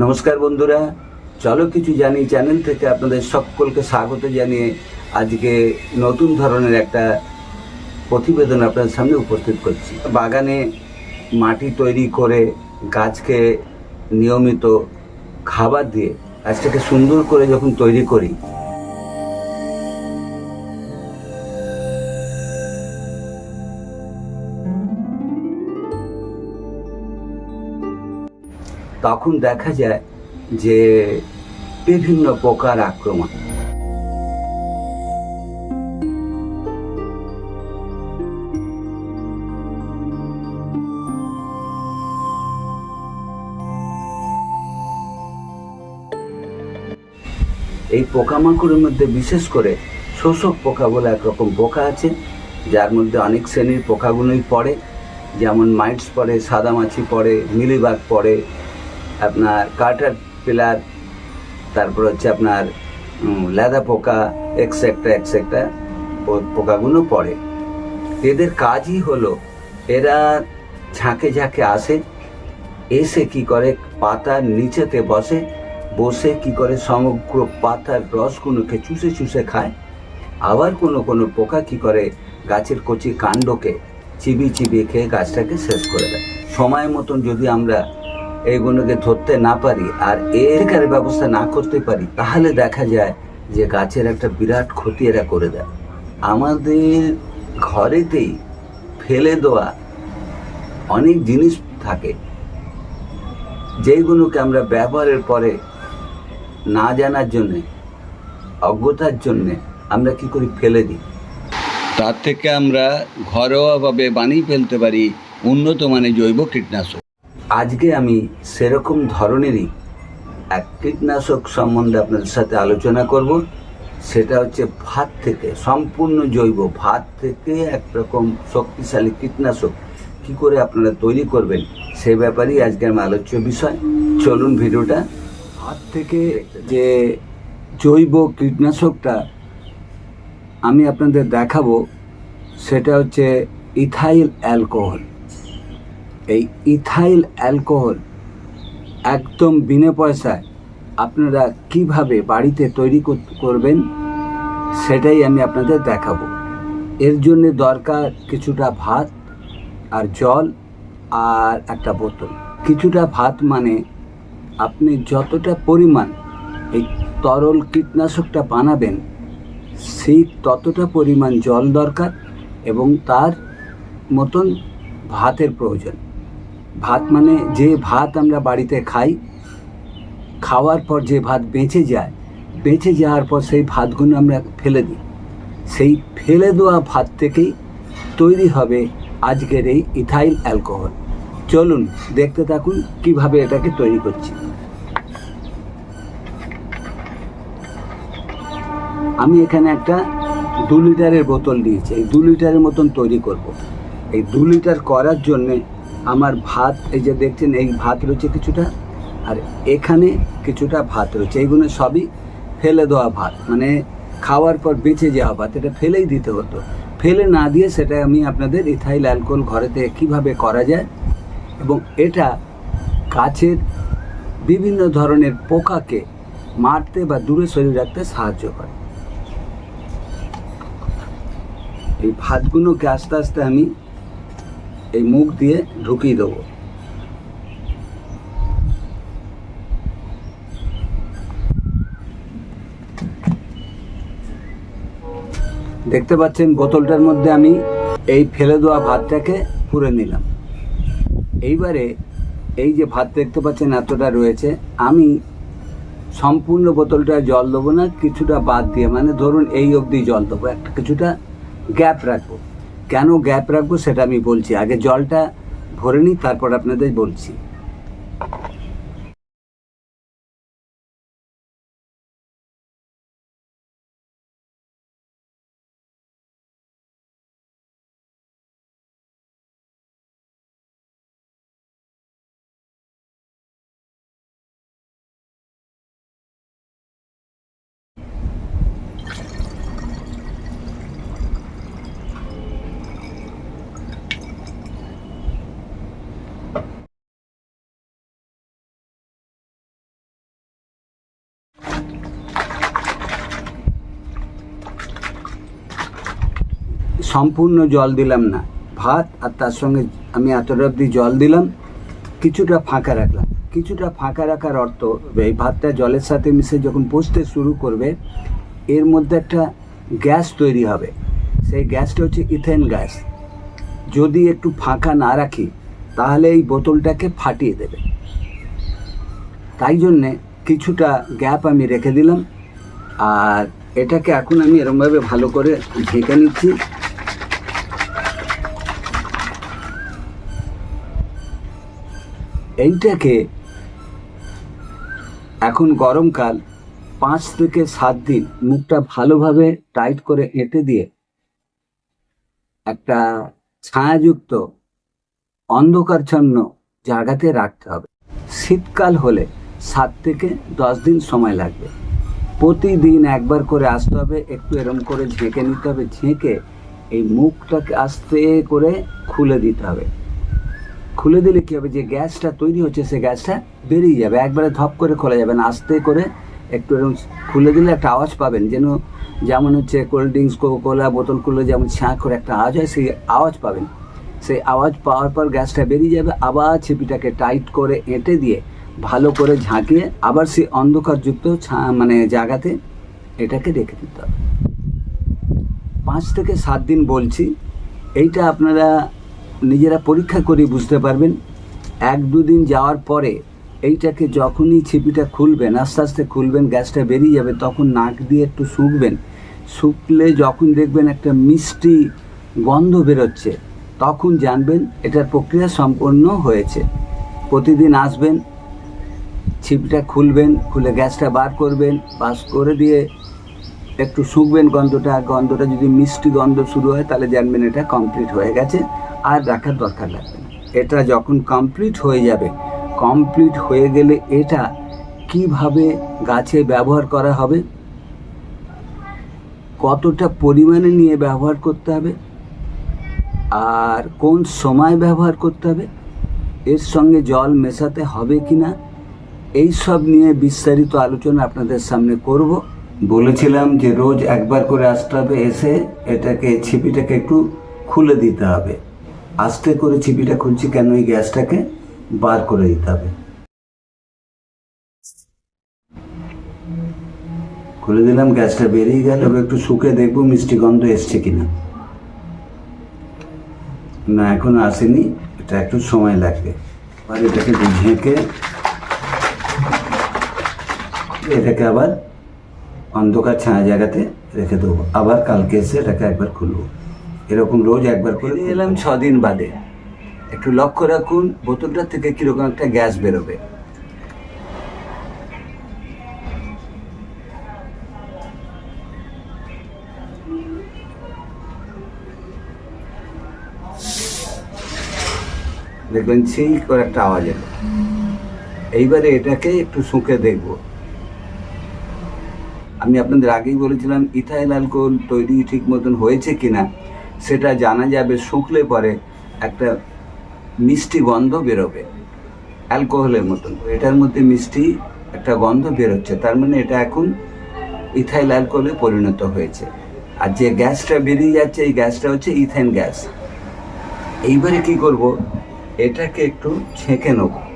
নমস্কার বন্ধুরা। চলো কিছু জানি চ্যানেল থেকে আপনাদের সকলকে স্বাগত জানিয়ে আজকে নতুন ধরনের একটা প্রতিবেদন আপনাদের সামনে উপস্থিত করছি। বাগানে মাটি তৈরি করে গাছকে নিয়মিত খাবার দিয়ে গাছটাকে সুন্দর করে যখন তৈরি করি তখন দেখা যায় যে বিভিন্ন পোকার আক্রমণ। এই পোকামাকড়ের মধ্যে বিশেষ করে শোষক পোকা বলে একরকম পোকা আছে, যার মধ্যে অনেক শ্রেণির পোকাগুলোই পড়ে, যেমন মাইটস পড়ে, সাদামাছি পড়ে, মিলিবাগ পড়ে আপনার কাটার পিলার, তারপর হচ্ছে আপনার লেদা পোকা এক্সেট্রা এক্সেট্রা পোকাগুলো পড়ে। এদের কাজই হলো, এরা ঝাঁকে ঝাঁকে আসে, এসে কি করে পাতার নিচেতে বসে বসে কি করে সমগ্র পাতার রসগুলোকে চুষে চুষে খায়। আবার কোনো কোনো পোকা কি করে গাছের কচি কাণ্ডকে চিবি চিবিয়ে খেয়ে গাছটাকে শেষ করে দেয়। সময় মতন যদি আমরা এইগুলোকে ধরতে না পারি আর এর ব্যবস্থা না করতে পারি, তাহলে দেখা যায় যে গাছের একটা বিরাট ক্ষতি এরা করে দেয়। আমাদের ঘরেতেই ফেলে দেওয়া অনেক জিনিস থাকে, যেইগুলোকে আমরা ব্যবহারের পরে না জানার জন্যে, অজ্ঞতার জন্যে আমরা কি করি ফেলে দিই। তার থেকে আমরা ঘরোয়াভাবে বানিয়ে ফেলতে পারি উন্নত মানের জৈব কীটনাশক। আজকে আমি সেরকম ধরনেরই এক কীটনাশক সম্বন্ধে আপনাদের সাথে আলোচনা করব। সেটা হচ্ছে ভাত থেকে, সম্পূর্ণ জৈব ভাত থেকে একরকম শক্তিশালী কীটনাশক। কি করে আপনারা তৈরি করবেন সে ব্যাপারেই আজকে আমার আলোচ্য বিষয়। চলুন ভিডিওটা। ভাত থেকে যে জৈব কীটনাশকটা আমি আপনাদের দেখাবো, সেটা হচ্ছে ইথাইল অ্যালকোহল। এই ইথাইল অ্যালকোহল একদম বিনা পয়সায় আপনারা কীভাবে বাড়িতে তৈরি করবেন, সেটাই আমি আপনাদের দেখাবো। এর জন্য দরকার কিছুটা ভাত আর জল আর একটা বোতল। কিছুটা ভাত মানে আপনি যতটা পরিমাণ এই তরল কীটনাশকটা বানাবেন, সেই ততটা পরিমাণ জল দরকার এবং তার মতন ভাতের প্রয়োজন। ভাত মানে যে ভাত আমরা বাড়িতে খাই, খাওয়ার পর যে ভাত বেঁচে যায়, বেঁচে যাওয়ার পর সেই ভাতগুলো আমরা ফেলে দিই। সেই ফেলে দেওয়া ভাত থেকেই তৈরি হবে আজকের এই ইথাইল অ্যালকোহল। চলুন দেখতে থাকুন কীভাবে এটাকে তৈরি করছি। আমি এখানে একটা দু লিটারের বোতল দিয়েছি এই দু লিটারের মতন তৈরি করব। এই দু লিটার করার জন্যে আমার ভাত, এই যে দেখছেন, এই ভাত রয়েছে কিছুটা, আর এখানে কিছুটা ভাত রয়েছে। এইগুলো সবই ফেলে দেওয়া ভাত মানে খাওয়ার পর বেঁচে যাওয়া ভাত, এটা ফেলেই দিতে হতো। ফেলে না দিয়ে সেটা আমি আপনাদের ইথাইল অ্যালকোহল ঘরেতে কীভাবে করা যায়, এবং এটা গাছের বিভিন্ন ধরনের পোকাকে মারতে বা দূরে সরিয়ে রাখতে সাহায্য করে। এই ভাতগুলোকে আস্তে আস্তে আমি এই মুখ দিয়ে ঢুকিয়ে দেবো। দেখতে পাচ্ছেন বোতলটার মধ্যে আমি এই ফেলে দেওয়া ভাতটাকে পুরে নিলাম। এইবারে এই যে ভাত দেখতে পাচ্ছেন এতটা রয়েছে, আমি সম্পূর্ণ বোতলটা জল দেবো না, কিছুটা বাদ দিয়ে মানে ধরুন এই অবধি জল দেবো, একটা কিছুটা গ্যাপ রাখব। কেন গ্যাপ রাখব সেটা আমি বলছি। আগে জলটা ভরে নিই তারপর আপনাদের বলছি। সম্পূর্ণ জল দিলাম না। ভাত আর তার সঙ্গে আমি এতটা অবধি জল দিলাম, কিছুটা ফাঁকা রাখলাম। কিছুটা ফাঁকা রাখার অর্থ, এই ভাতটা জলের সাথে মিশে যখন পচতে শুরু করবে, এর মধ্যে একটা গ্যাস তৈরি হবে। সেই গ্যাসটা হচ্ছে ইথেন গ্যাস। যদি একটু ফাঁকা না রাখি, তাহলে এই বোতলটাকে ফাটিয়ে দেবে। তাই জন্যে কিছুটা গ্যাপ আমি রেখে দিলাম। আর এটাকে এখন আমি এরমভাবে ভালো করে ঢেকে নিচ্ছি। এইটাকে এখন গরমকাল পাঁচ থেকে সাত দিন মুখটা ভালোভাবে টাইট করে এঁটে দিয়ে একটা ছায়াযুক্ত অন্ধকারচ্ছন্ন জায়গাতে রাখতে হবে। শীতকাল হলে সাত থেকে দশ দিন সময় লাগবে। প্রতিদিন একবার করে আসতে হবে, একটু এরম করে ঝেঁকে নিতে হবে, ঝেঁকে এই মুখটাকে আস্তে করে খুলে দিতে হবে। খুলে দিলে কী হবে? যে গ্যাসটা তৈরি হচ্ছে, সে গ্যাসটা বেরিয়ে যাবে। একবারে ধপ করে খোলা যাবে না। আস্তে করে একটু এরকম খুলে দিলে একটা আওয়াজ পাবেন। যেন যেমন হচ্ছে কোল্ড ড্রিঙ্কস কোলা বোতল খুললে যেমন ছাঁ করে একটা আওয়াজ হয়, সেই আওয়াজ পাবেন। সেই আওয়াজ পাওয়ার পর গ্যাসটা বেরিয়ে যাবে। আবার ছিপিটাকে টাইট করে এঁটে দিয়ে ভালো করে ঝাঁকিয়ে আবার সেই অন্ধকারযুক্ত ছা মানে জায়গাতে এটাকে রেখে দিতে হবে। পাঁচ থেকে সাত দিন বলছি। এইটা আপনারা নিজেরা পরীক্ষা করে বুঝতে পারবেন। এক দুদিন যাওয়ার পরে এইটাকে যখনই ছিপিটা খুলবেন, আস্তে আস্তে খুলবেন, গ্যাসটা বেরিয়ে যাবে, তখন নাক দিয়ে একটু শুকবেন। শুকলে যখন দেখবেন একটা মিষ্টি গন্ধ বেরোচ্ছে, তখন জানবেন এটার প্রক্রিয়া সম্পন্ন হয়েছে। প্রতিদিন আসবেন, ছিপটা খুলবেন, খুলে গ্যাসটা বার করবেন পাস করে দিয়ে একটু শুকবেন গন্ধটা। গন্ধটা যদি মিষ্টি গন্ধ শুরু হয়, তাহলে জানবেন এটা কমপ্লিট হয়ে গেছে। আর রাখার দরকার লাগবে না এটা যখন কমপ্লিট হয়ে যাবে কমপ্লিট হয়ে গেলে এটা কীভাবে গাছে ব্যবহার করা হবে? কতটা পরিমাণে নিয়ে ব্যবহার করতে হবে? আর কোন সময় ব্যবহার করতে হবে? এর সঙ্গে জল মেশাতে হবে কি না এই সব নিয়ে বিস্তারিত আলোচনা আপনাদের সামনে করব। বলেছিলাম যে রোজ একবার করে আসতে হবে, এসে এটাকে, ছিপিটাকে একটু খুলে দিতে হবে। আস্তে করে ছিপিটা খুলছি, কেন এই গ্যাসটাকে বার করে দিতে হবে? খুলে দিলাম, গ্যাসটা বেরিয়ে গেল। এবার একটু শুকে দেখব মিষ্টি গন্ধ এসছে কিনা। না, এখন আসেনি, এটা একটু সময় লাগবে। আর এটাকে ঝেঁকে এটাকে আবার অন্ধকার ছায়া জায়গাতে রেখে দেবো। আবার কালকে এসে এটাকে একবার খুলবো। এরকম রোজ একবার করে এলাম ছ দিন বাদে। একটু লক্ষ্য রাখুন বোতলটার থেকে কীরকম একটা গ্যাস বেরোবে। দেখবেন সেই করে একটা আওয়াজ এলো। এইবারে এটাকে একটু শুঁকে দেখব। আমি আপনাদের আগেই বলেছিলাম ইথাইল অ্যালকোহল তৈরি ঠিক মতন হয়েছে কিনা? সেটা জানা যাবে, শুকলে পরে একটা মিষ্টি গন্ধ বেরোবে। অ্যালকোহলের মতন। এটার মধ্যে মিষ্টি একটা গন্ধ বেরোচ্ছে। তার মানে এটা এখন ইথাইল অ্যালকোহলে পরিণত হয়েছে। আর যে গ্যাসটা বেরিয়ে যাচ্ছে, এই গ্যাসটা হচ্ছে ইথেন গ্যাস। এইবারে কি করব? এটাকে একটু ছেঁকে নেব।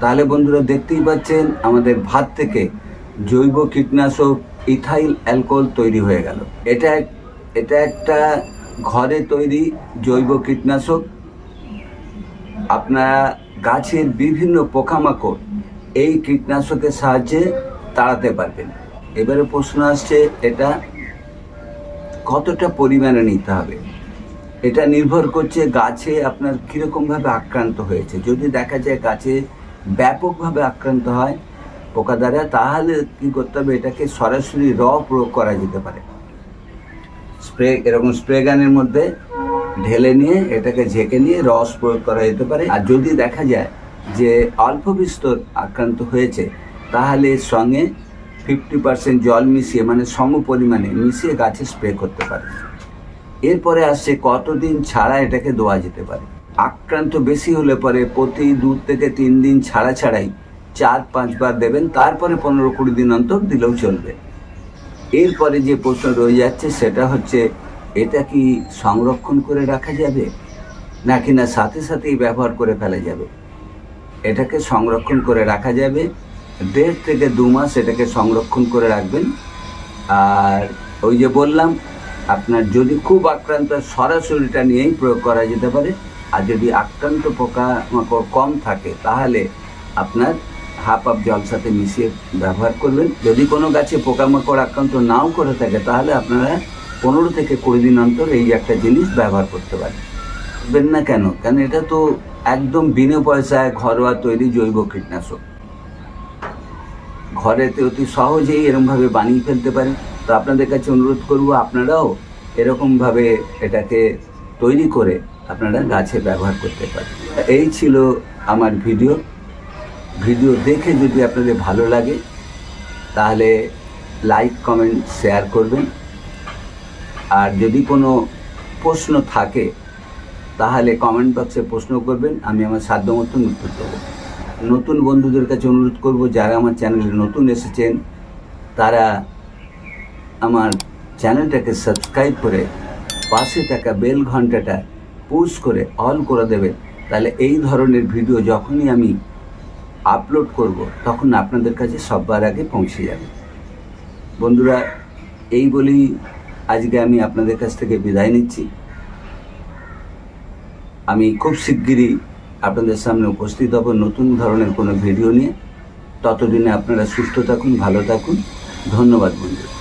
তাহলে বন্ধুরা দেখতেই পাচ্ছেন, আমাদের ভাত থেকে জৈব কীটনাশক ইথাইল অ্যালকোহল তৈরি হয়ে গেল। এটা এটা একটা ঘরে তৈরি জৈব কীটনাশক। আপনারা গাছের বিভিন্ন পোকামাকড় এই কীটনাশকের সাহায্যে তাড়াতে পারবেন। এবারে প্রশ্ন আসছে, এটা কতটা পরিমাণে নিতে হবে? এটা নির্ভর করছে গাছে আপনার কীরকমভাবে আক্রান্ত হয়েছে। যদি দেখা যায় গাছে ব্যাপকভাবে আক্রান্ত হয় পোকা দ্বারা তাহলে কী করতে হবে? এটাকে সরাসরি র প্রয়োগ করা যেতে পারে। স্প্রে, এরকম স্প্রে গানের মধ্যে ঢেলে নিয়ে এটাকে ঝেঁকে নিয়ে রস প্রয়োগ করা যেতে পারে। আর যদি দেখা যায় যে অল্প বিস্তর আক্রান্ত হয়েছে, তাহলে সঙ্গে ফিফটি পার্সেন্ট জল মিশিয়ে মানে সম পরিমাণে মিশিয়ে গাছে স্প্রে করতে পারে। এরপরে আসছে কতদিন ছাড়া এটাকে দেওয়া যেতে পারে। আক্রান্ত বেশি হলে পরে প্রতি দু থেকে তিন দিন ছাড়া ছাড়াই চার, পাঁচবার দেবেন, তারপরে পনেরো কুড়ি দিন অন্তর দিলেও চলবে। এরপরে যে প্রশ্ন রয়ে যাচ্ছে, সেটা হচ্ছে, এটা কি সংরক্ষণ করে রাখা যাবে? নাকি না সাথে সাথেই ব্যবহার করে ফেলা যাবে? এটাকে সংরক্ষণ করে রাখা যাবে। দেড় থেকে দু মাস এটাকে সংরক্ষণ করে রাখবেন। আর ওই যে বললাম, আপনার যদি খুব আক্রান্ত সরাসরিটা নিয়েই প্রয়োগ করা যেতে পারে। আর যদি আক্রান্ত পোকা মাকড় কম থাকে, তাহলে আপনার হাফ আপ জল সাথে মিশিয়ে ব্যবহার করবেন। যদি কোনো গাছে পোকামাকড় আক্রান্ত নাও করে থাকে, তাহলে আপনারা পনেরো থেকে কুড়ি দিন অন্তর এই একটা জিনিস ব্যবহার করতে পারেন। করবেন না কেন? কেন এটা তো একদম বিনা পয়সায় ঘরোয়া তৈরি জৈব কীটনাশক। ঘরেতে অতি সহজেই এরকমভাবে বানিয়ে ফেলতে পারেন। তো আপনাদের কাছে অনুরোধ করব, আপনারাও এরকমভাবে এটাকে তৈরি করে আপনারা গাছে ব্যবহার করতে পারেন। এই ছিল আমার ভিডিও। ভিডিও দেখে যদি আপনাদের ভালো লাগে, তাহলে লাইক, কমেন্ট, শেয়ার করবেন। আর যদি কোনো প্রশ্ন থাকে, তাহলে কমেন্ট বক্সে প্রশ্ন করবেন, আমি আমার সাধ্য মতন উত্তর দেবো। নতুন বন্ধুদের কাছে অনুরোধ করব, যারা আমার চ্যানেলে নতুন এসেছেন, তারা আমার চ্যানেলটাকে সাবস্ক্রাইব করে পাশে থাকা বেল ঘন্টাটা পুশ করে অল করে দেবেন। তাহলে এই ধরনের ভিডিও যখনই আমি আপলোড করব, তখন আপনাদের কাছে সবার আগে পৌঁছে যাবে। বন্ধুরা, এই বলেই আজকে আমি আপনাদের কাছ থেকে বিদায় নিচ্ছি। আমি খুব শিগগিরই আপনাদের সামনে উপস্থিত হব নতুন ধরনের কোনো ভিডিও নিয়ে। ততদিনে আপনারা সুস্থ থাকুন, ভালো থাকুন। ধন্যবাদ বন্ধু